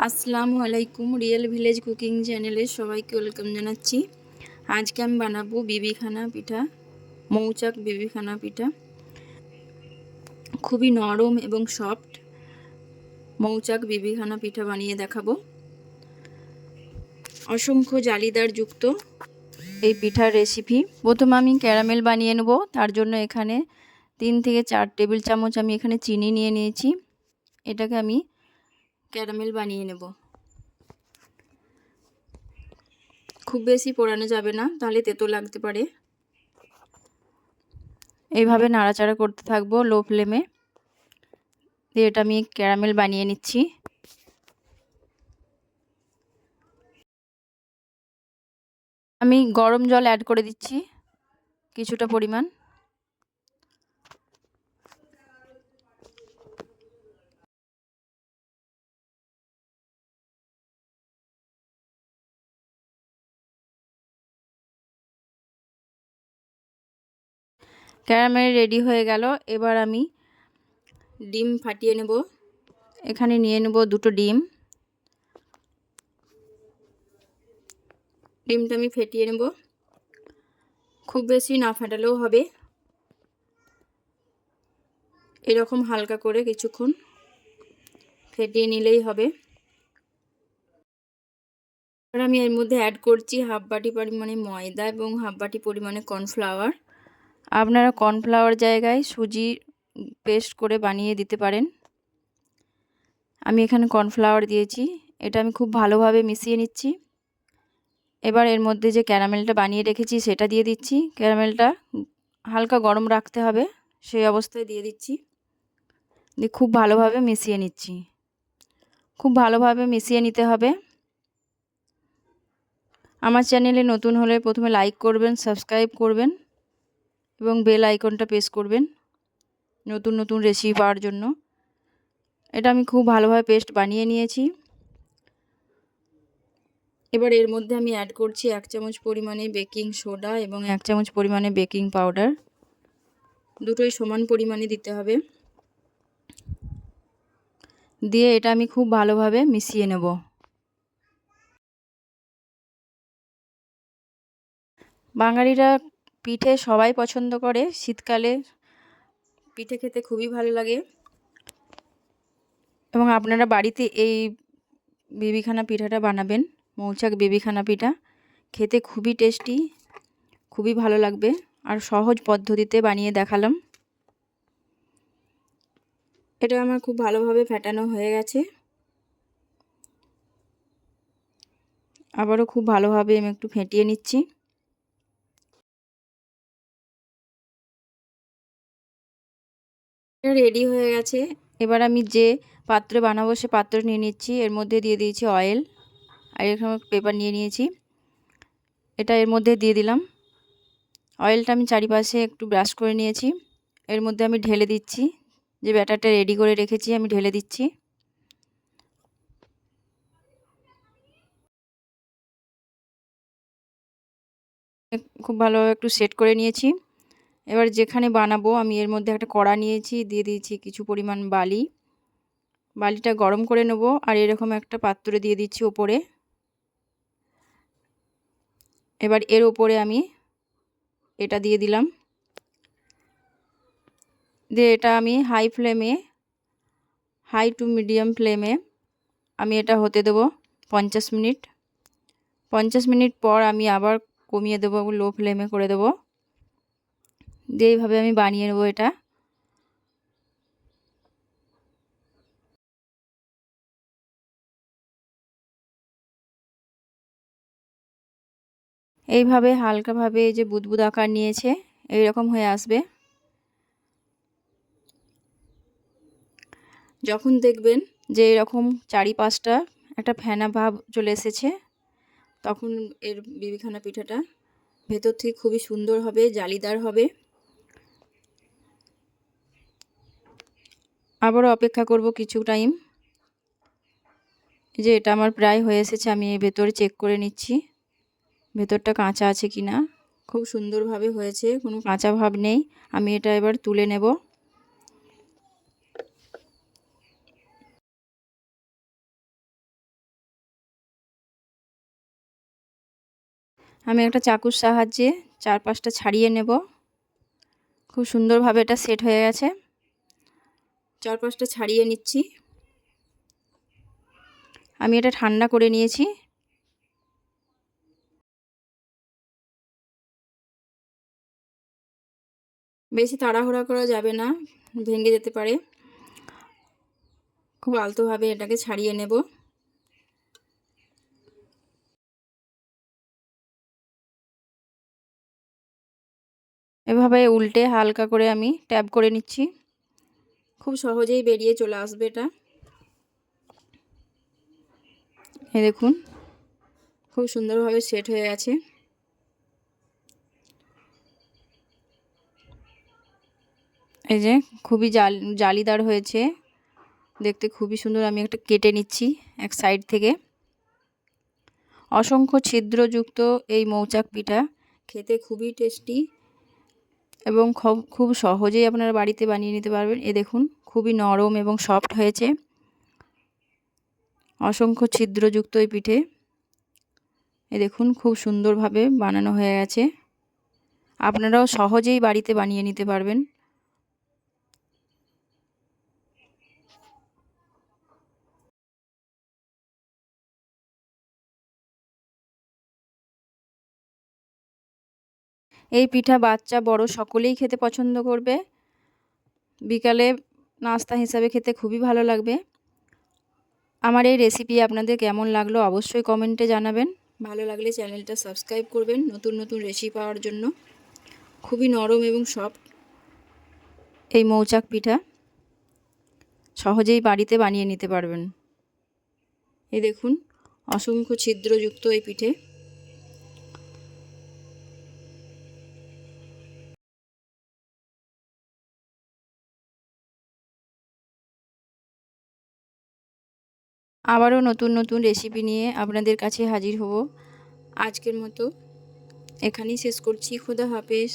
আসসালামু আলাইকুম real village cooking চ্যানেলে সবাইকে ওয়েলকাম জানাচ্ছি। আজকে আমি বানাবো বিবিখানা পিঠা, মৌচাক বিবিখানা পিঠা। খুবই নরম এবং সফট মৌচাক বিবিখানা পিঠা বানিয়ে দেখাবো। অসংখ্য জালিদার যুক্ত এই পিঠার রেসিপি প্রথম আমি ক্যারামেল বানিয়ে নেব, তার জন্য এখানে তিন থেকে চার টেবিল চামচ আমি এখানে চিনি নিয়ে নিয়েছি। এটাকে আমি ক্যারামেল বানিয়ে নেব। খুব বেশি পোড়ানো যাবে না, তাহলে তেতো লাগতে পারে। এইভাবে নাড়াচাড়া করতে থাকব লো ফ্লেমে। দিয়ে এটা আমি ক্যারামেল বানিয়ে নিচ্ছি। আমি গরম জল অ্যাড করে দিচ্ছি, কিছুটা পরিমাণ। ক্যারামেল রেডি হয়ে গেল। এবার আমি ডিম ফাটিয়ে নেব। এখানে নিয়ে নেব দুটো ডিম। ডিমটা আমি ফেটিয়ে নেব। খুব বেশি না ফাটালেও হবে। এরকম হালকা করে কিছুক্ষণ ফেটিয়ে নিলেই হবে। এবার আমি এর মধ্যে অ্যাড করছি হাফ বাটি পরিমাণে ময়দা এবং হাফ বাটি পরিমাণে কর্নফ্লাওয়ার আপনারা কর্নফ্লাওয়ার জায়গায় সুজি পেস্ট করে বানিয়ে দিতে পারেন। আমি এখানে কর্নফ্লাওয়ার দিয়েছি। এটা আমি খুব ভালোভাবে মিশিয়ে নিচ্ছি। এবার এর মধ্যে যে ক্যারামেলটা বানিয়ে রেখেছি সেটা দিয়ে দিচ্ছি। ক্যারামেলটা হালকা গরম রাখতে হবে, সেই অবস্থায় দিয়ে দিচ্ছি। দিয়ে খুব ভালোভাবে মিশিয়ে নিচ্ছি। খুব ভালোভাবে মিশিয়ে নিতে হবে। আমার চ্যানেলে নতুন হলে প্রথমে লাইক করবেন, সাবস্ক্রাইব করবেন। এবং বেল আইকনটা প্রেস করবেন নতুন নতুন রেসিপি পাওয়ার জন্য। এটা আমি খুব ভালোভাবে পেস্ট বানিয়ে নিয়েছি। এবার এর মধ্যে আমি অ্যাড করছি এক চামচ পরিমাণে বেকিং সোডা এবং এক চামচ পরিমাণে বেকিং পাউডার দুটোই সমান পরিমাণে দিতে হবে। দিয়ে এটা আমি খুব ভালোভাবে মিশিয়ে নেব। বাঙালিরা পিঠে সবাই পছন্দ করে। শীতকালে পিঠে খেতে খুবই ভালো লাগে। এবং আপনারা বাড়িতে এই বেবিখানা পিঠাটা বানাবেন। মৌচাক বেবিখানা পিঠা। খেতে খুবই টেস্টি, খুবই ভালো লাগবে। আর সহজ পদ্ধতিতে বানিয়ে দেখালাম। এটা আমার খুব ভালোভাবে ফেটানো হয়ে গেছে। আবারও খুব ভালোভাবে আমি একটু ফেটিয়ে নিচ্ছি। রেডি হয়ে গেছে। এবার আমি যে পাত্রে বানাবো সে পাত্র নিয়ে নিচ্ছি। এর মধ্যে দিয়ে দিয়েছি অয়েল আর এরকম পেপার নিয়ে নিয়েছি। এটা এর মধ্যে দিয়ে দিলাম। অয়েলটা আমি চারিপাশে একটু ব্রাশ করে নিয়েছি। এর মধ্যে আমি ঢেলে দিচ্ছি। যে ব্যাটারটা রেডি করে রেখেছি, আমি ঢেলে দিচ্ছি। খুব ভালোভাবে একটু সেট করে নিয়েছি। এবার যেখানে বানাবো, আমি এর মধ্যে একটা কড়া নিয়েছি, দিয়ে দিয়েছি কিছু পরিমাণ বালি। বালিটা গরম করে নেব, আর এরকম একটা পাত্রে দিয়ে দিচ্ছি ওপরে। এবার এর ওপরে আমি এটা দিয়ে দিলাম। দিয়ে এটা আমি হাই ফ্লেমে, হাই টু মিডিয়াম ফ্লেমে আমি এটা হতে দেব পঞ্চাশ মিনিট। পঞ্চাশ মিনিট পর আমি আবার কমিয়ে দেবো, লো ফ্লেমে করে দেবো। দিয়ে এইভাবে আমি বানিয়ে নেব এটা। এইভাবে হালকাভাবে এই যে বুদবুদ আকার নিয়েছে এই রকম হয়ে আসবে। যখন দেখবেন যে এরকম চারিপাশটা একটা ফেনা ভাব চলে এসেছে, তখন এর বিবিখানা পিঠাটা ভেতর থেকে খুবই সুন্দর হবে, জালিদার হবে। আবারও অপেক্ষা করব কিছু টাইম। যে এটা আমার প্রায় হয়ে এসেছে, আমি এই ভেতরে চেক করে নিচ্ছি। ভেতরটা কাঁচা আছে কি না? খুব সুন্দরভাবে হয়েছে, কোনো কাঁচা ভাব নেই। আমি এটা এবার তুলে নেব। আমি একটা চাকুর সাহায্যে চারপাশটা ছাড়িয়ে নেব। খুব সুন্দরভাবে এটা সেট হয়ে গেছে। চার পাঁচটা ছাড়িয়ে নিচ্ছি। আমি এটা ঠান্ডা করে নিয়েছি। বেশি তাড়াহুড়া করা যাবে না, ভেঙে যেতে পারে। খুব আলতোভাবে এটাকে ছাড়িয়ে নেব। এভাবে উল্টে হালকা করে আমি ট্যাপ করে নিচ্ছি। খুব সহজেই বেরিয়ে চলে আসবে এটা। এ দেখুন, খুব সুন্দরভাবে সেট হয়ে গেছে। এই যে খুবই জাল, জালিদার হয়েছে। দেখতে খুবই সুন্দর, আমি একটা কেটে নিচ্ছি এক সাইড থেকে। অসংখ্য ছিদ্রযুক্ত এই মৌচাক পিঠা, খেতে খুবই টেস্টি এবং খুব সহজেই আপনারা বাড়িতে বানিয়ে নিতে পারবেন। এ দেখুন, খুবই নরম এবং সফট হয়েছে। অসংখ্য ছিদ্রযুক্ত এই পিঠে। এ দেখুন, খুব সুন্দরভাবে বানানো হয়ে গেছে। আপনারাও সহজেই বাড়িতে বানিয়ে নিতে পারবেন। এই পিঠা বাচ্চা, বড় সকলেই খেতে পছন্দ করবে। বিকালে নাস্তা হিসাবে খেতে খুবই ভালো লাগবে। আমার এই রেসিপি আপনাদের কেমন লাগল অবশ্যই কমেন্টে জানাবেন। ভালো লাগলে চ্যানেলটা সাবস্ক্রাইব করবেন নতুন নতুন রেসিপি পাওয়ার জন্য। খুবই নরম এবং সফট এই মৌচাক পিঠা। সহজেই বাড়িতে বানিয়ে নিতে পারবেন। এই দেখুন, অসংখ্য ছিদ্রযুক্ত এই পিঠে। আবারও নতুন নতুন রেসিপি নিয়ে আপনাদের কাছে হাজির হব। আজকের মতো এখানেই শেষ করছি। খোদা হাফেজ।